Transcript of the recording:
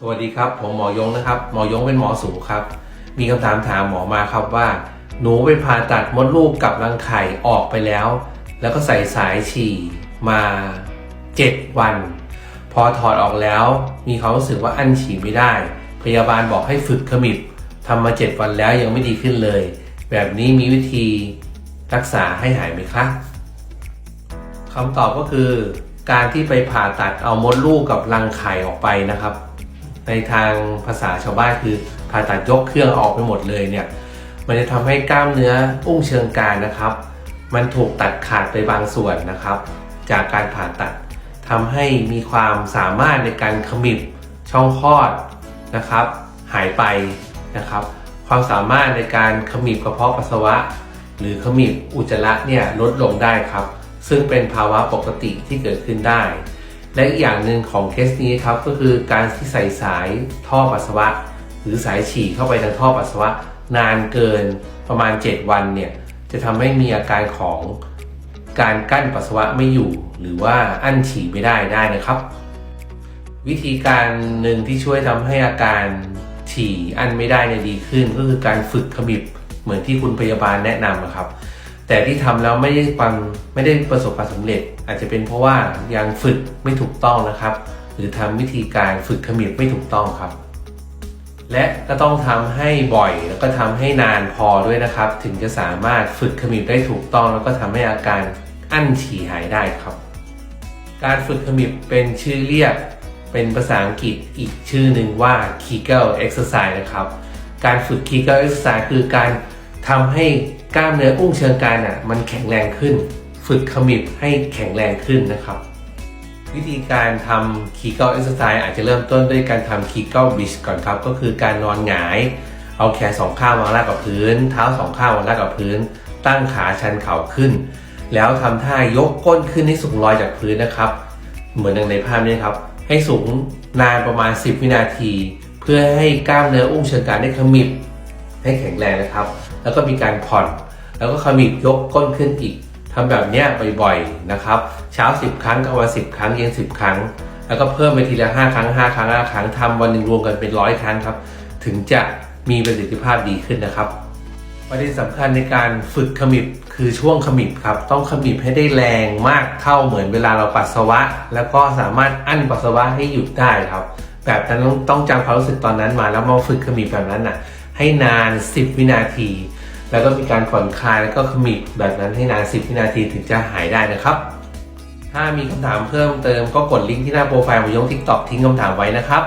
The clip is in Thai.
สวัสดีครับ ผมหมอยงนะครับ หมอยงเป็นหมอสูครับ มีคำถามถามหมอมาครับว่า หนูไปผ่าตัดมดลูกกับรังไข่ออกไปแล้ว แล้วก็ใส่สายฉี่มา 7 วัน พอถอดออกแล้ว มีความรู้สึกว่าอั้นฉี่ไม่ได้ พยาบาลบอกให้ฝึกขมิบทำมา 7 วันแล้วยังไม่ดีขึ้นเลย แบบนี้มีวิธีรักษาให้หายไหมคะคำตอบก็คือ การที่ไปผ่าตัดเอามดลูกกับรังไข่ออกไปนะครับ ในทางภาษาชาวบ้านคือผ่าตัดยกเครื่องออกไปหมดเลยเนี่ยมันจะทำให้กล้ามเนื้ออุ้งเชิงกรานนะครับ มันถูกตัดขาดไปบางส่วนนะครับ จากการผ่าตัดทำให้มีความสามารถในการขมิบช่องคลอดนะครับ หายไปนะครับ ความสามารถในการขมิบกระเพาะปัสสาวะ หรือขมิบอุจจาระเนี่ยลดลงได้ครับ ซึ่งเป็นภาวะปกติที่เกิดขึ้นได้ และอีกอย่างหนึ่งของเคสนี้ครับก็คือการที่ใส่สายท่อปัสสาวะ หรือสายฉี่เข้าไปทางท่อปัสสาวะ นานเกินประมาณ 7 วันเนี่ยจะทำให้มีอาการของการกั้นปัสสาวะไม่อยู่ หรือว่าอั้นฉี่ไม่ได้ได้นะครับ วิธีการหนึ่งที่ช่วยทำให้อาการฉี่อั้นไม่ได้เนี่ยดีขึ้น ก็คือการฝึกขมิบเหมือนที่คุณพยาบาลแนะนำนะครับ แต่ที่ทำแล้วไม่ได้ความไม่ได้ประสบความสำเร็จ อาจจะเป็นเพราะว่ายังฝึกไม่ถูกต้องนะครับ หรือทำวิธีการฝึกขมิบไม่ถูกต้องครับ และก็ต้องทำให้บ่อยแล้วก็ทำให้นานพอด้วยนะครับ ถึงจะสามารถฝึกขมิบได้ถูกต้อง แล้วก็ทำให้อาการอั้นฉี่หายได้ครับ การฝึกขมิบเป็นชื่อเรียกเป็นภาษาอังกฤษอีกชื่อหนึ่งว่า Kegel exercise นะครับ การฝึก Kegel exercise คือการทำให้ กล้ามเนื้ออุ้งเชิงกรานอะมันแข็งแรงขึ้น ฝึกขมิบให้แข็งแรงขึ้นนะครับ วิธีการทำ Kegel exercise อาจจะเริ่มต้นด้วยการทำ Kegel bridge ก่อนครับ ก็คือการนอนหงาย เอาแขนสองข้างวางราบกับพื้น เท้าสองข้างวางราบกับพื้น ตั้งขาชันเข่าขึ้น แล้วทำท่ายกก้นขึ้นให้สูงลอยจากพื้นนะครับ เหมือนอย่างในภาพนี้ครับ ให้สูงนานประมาณ 10 วินาที เพื่อให้กล้ามเนื้ออุ้งเชิงกรานได้ขมิบให้แข็งแรงนะครับ แล้วก็มีการผ่อน แล้วก็ขมิบยกก้นขึ้นอีกทำแบบเนี้ยบ่อยๆนะครับ เช้า 10 ครั้งกลางวัน10 ครั้งเย็น10 ครั้ง แล้วก็เพิ่มไปทีละ 5 ครั้ง 5 ครั้ง 5 ครั้งทำวันหนึ่งรวมกันเป็นร้อยครั้งครับ ถึงจะมีประสิทธิภาพดีขึ้นนะครับประเด็นสำคัญในการฝึกขมิบคือช่วงขมิบครับ ต้องขมิบให้ได้แรงมากเท่าเหมือนเวลาเราปัสสาวะ แล้วก็สามารถอั้นปัสสาวะให้หยุดได้ครับ แบบนั้นต้องจำความรู้สึกตอนนั้นมาแล้วมาฝึกขมิบแบบนั้นน่ะ ให้นาน 10 วินาที แล้วก็มีการผ่อนคลายแล้วก็ขมิบแบบนั้นให้นาน 10 วินาทีถึงจะหายได้นะครับ ถ้ามีคำถามเพิ่มเติมก็กดลิงก์ที่หน้าโปรไฟล์ของยงทิกตอกทิ้งคำถามไว้นะครับ